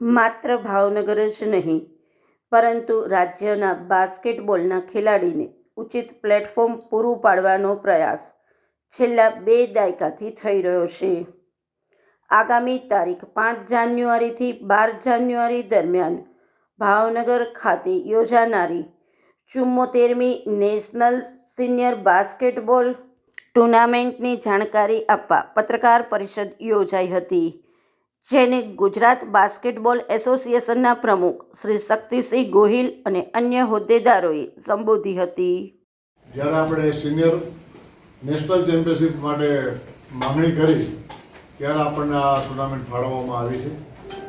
માત્ર ભાવનગર જ નહીં, પરંતુ રાજ્યના બાસ્કેટબોલના ખેલાડીને ઉચિત પ્લેટફોર્મ પૂરું પાડવાનો પ્રયાસ છેલ્લા બે દાયકાથી થઈ રહ્યો છે. આગામી તારીખ પાંચ જાન્યુઆરીથી બાર જાન્યુઆરી દરમિયાન ભાવનગર ખાતે યોજાનારી ચુમ્મોતેરમી નેશનલ સિનિયર બાસ્કેટબોલ ટુર્નામેન્ટની જાણકારી આપવા પત્રકાર પરિષદ યોજાઈ હતી. જેને ગુજરાત બાસ્કેટબોલ એસોસિએશનના પ્રમુખ શ્રી શક્તિસિંહ ગોહિલ અને અન્ય હોદ્દેદારોએ સંબોધી હતી. જ્યારે આપણે સિનિયર નેશનલ ચેમ્પિયનશિપ માટે માંગણી કરી, ત્યારે આપણને આ ટુર્નામેન્ટ ફાળવવામાં આવી છે.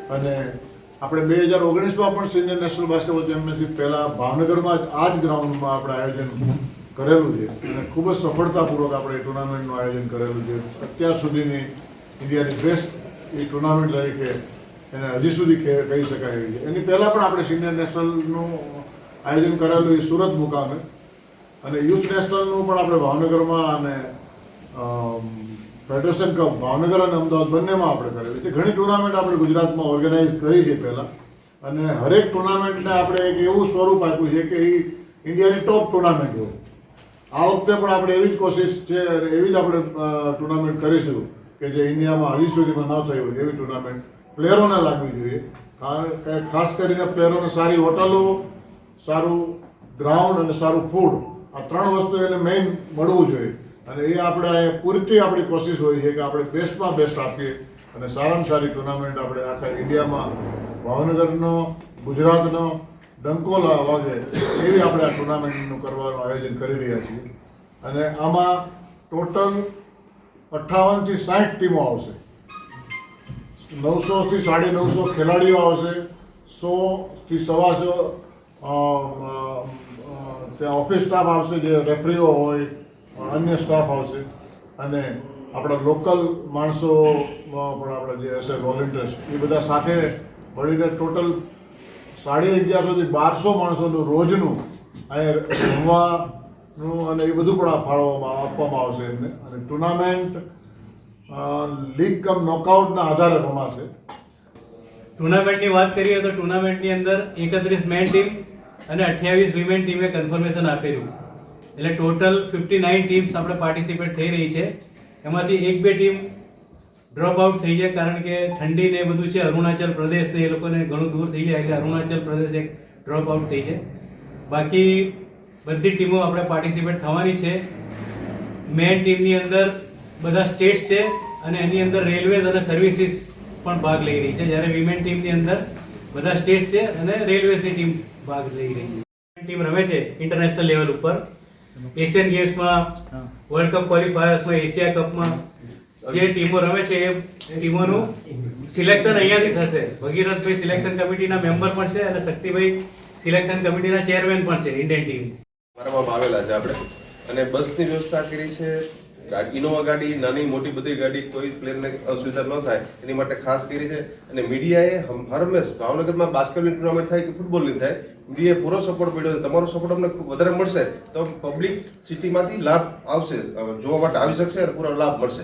અને આપણે બે હજાર ઓગણીસમાં પણ સિનિયર નેશનલ બાસ્કેટબોલ ચેમ્પિયનશિપ પહેલાં ભાવનગરમાં જ આ જ ગ્રાઉન્ડમાં આપણે આયોજન કરેલું છે. અને ખૂબ જ સફળતાપૂર્વક આપણે ટુર્નામેન્ટનું આયોજન કરેલું છે. અત્યાર સુધીની ઇન્ડિયાની બેસ્ટ એ ટુર્નામેન્ટ તરીકે એને હજી સુધી કહી શકાય એવી છે એની પહેલાં પણ આપણે સિનિયર નેશનલનું આયોજન કરેલું એ સુરત મુકામે. અને યુથ નેશનલનું પણ આપણે ભાવનગરમાં અને ફેડરેશન કપ ભાવનગર અને અમદાવાદ બંનેમાં આપણે કરેલી છે. ઘણી ટુર્નામેન્ટ આપણે ગુજરાતમાં ઓર્ગેનાઇઝ કરી છે પહેલાં. અને હરેક ટુર્નામેન્ટને આપણે એક એવું સ્વરૂપ આપ્યું છે કે એ ઇન્ડિયાની ટોપ ટુર્નામેન્ટ હોય. આ વખતે પણ આપણે એવી જ કોશિશ છે એવી જ આપણે ટુર્નામેન્ટ કરીશું. કે જે ઇન્ડિયામાં હજી સુધીમાં ન થઈ હોય એવી ટુર્નામેન્ટ પ્લેયરોને લાગવી જોઈએ. કારણ ખાસ કરીને પ્લેયરોને સારી હોટલો, સારું ગ્રાઉન્ડ અને સારું ફૂડ આ ત્રણ વસ્તુ એને મેઇન મળવું જોઈએ. અને એ આપણે પૂરતી આપણી કોશિશ હોય છે કે આપણે બેસ્ટમાં બેસ્ટ આપીએ અને સારામાં સારી ટુર્નામેન્ટ આપણે આખા ઇન્ડિયામાં, ભાવનગરનો, ગુજરાતનો, ડંકોલા વાગે એવી આપણે આ ટુર્નામેન્ટનું કરવાનું આયોજન કરી રહ્યા છીએ. અને આમાં ટોટલ અઠ્ઠાવનથી સાઠ ટીમો આવશે. નવસોથી સાડી નવસો ખેલાડીઓ આવશે. સોથી સવાસો ત્યાં ઓફિસ સ્ટાફ આવશે જે રેફરીઓ હોય, અન્ય સ્ટાફ આવશે. અને આપણા લોકલ માણસો પણ આપણા જે હશે વોલેન્ટિયર્સ, એ બધા સાથે મળીને ટોટલ સાડી અગિયારસોથી બારસો માણસોનું રોજનું અહીંયા અને એ બધું પણ ફાળવવામાં આપવામાં આવશે એમને. અને ટુર્નામેન્ટ લીગ કમ નોકઆઉટના આધારે રમાશે ટુર્નામેન્ટની વાત કરીએ તો ટુર્નામેન્ટની અંદર એકત્રીસ મેન ટીમ અને અઠ્યાવીસ વિમેન ટીમે કન્ફર્મેશન આપેલું. એટલે ટોટલ ફિફ્ટી નાઇન ટીમ્સ આપણે પાર્ટિસિપેટ થઈ રહી છે. એમાંથી એક બે ટીમ ડ્રોપ આઉટ થઈ જાય કારણ કે ઠંડી ને બધું છે, અરુણાચલ પ્રદેશ એ લોકોને ઘણું દૂર થઈ જાય એટલે અરુણાચલ પ્રદેશ એક ડ્રોપ આઉટ થઈ છે. બાકી બધી ટીમો આપણે પાર્ટિસિપેટ થવાની છે. મેન ટીમની અંદર બધા સ્ટેટ્સ છે અને એની અંદર રેલવેઝ અને સર્વિસીસ પણ ભાગ લઈ રહી છે. જ્યારે વિમેન ટીમની અંદર બધા સ્ટેટ્સ છે અને રેલવેઝની ટીમ ભાગ લઈ રહી છે. ટીમ રમે છે ઇન્ટરનેશનલ લેવલ ઉપર. એશિયન ગેમ્સમાં વર્લ્ડ કપ ક્વોલિફાયર્સમાં એશિયા કપમાં જે ટીમો રમે છે એ ટીમોનું સિલેક્શન અહીંયાથી થશે. ભગીરથભાઈ સિલેક્શન કમિટીના મેમ્બર પણ છે અને શક્તિભાઈ સિલેક્શન કમિટીના ચેરમેન પણ છે ઇન્ડિયન ટીમ આવેલા છે આપણે. અને બસની વ્યવસ્થા કરી છે. ઇનોવા ગાડી, નાની મોટી બધી ગાડી કોઈ પ્લેનને અસુવિધા ન થાય. એની માટે ખાસ કરી છે. અને મીડિયાએ હરમેશ ભાવનગરમાં બાસ્કેટબોલ ટુર્નામેન્ટ થાય કે ફૂટબોલની થાય, મીડિયાએ પૂરો સપોર્ટ મળ્યો છે તમારો સપોર્ટ અમને વધારે મળશે. તો પબ્લિક સિટીમાંથી લાભ આવશે. જોવા માટે આવી શકશે અને પૂરો લાભ મળશે.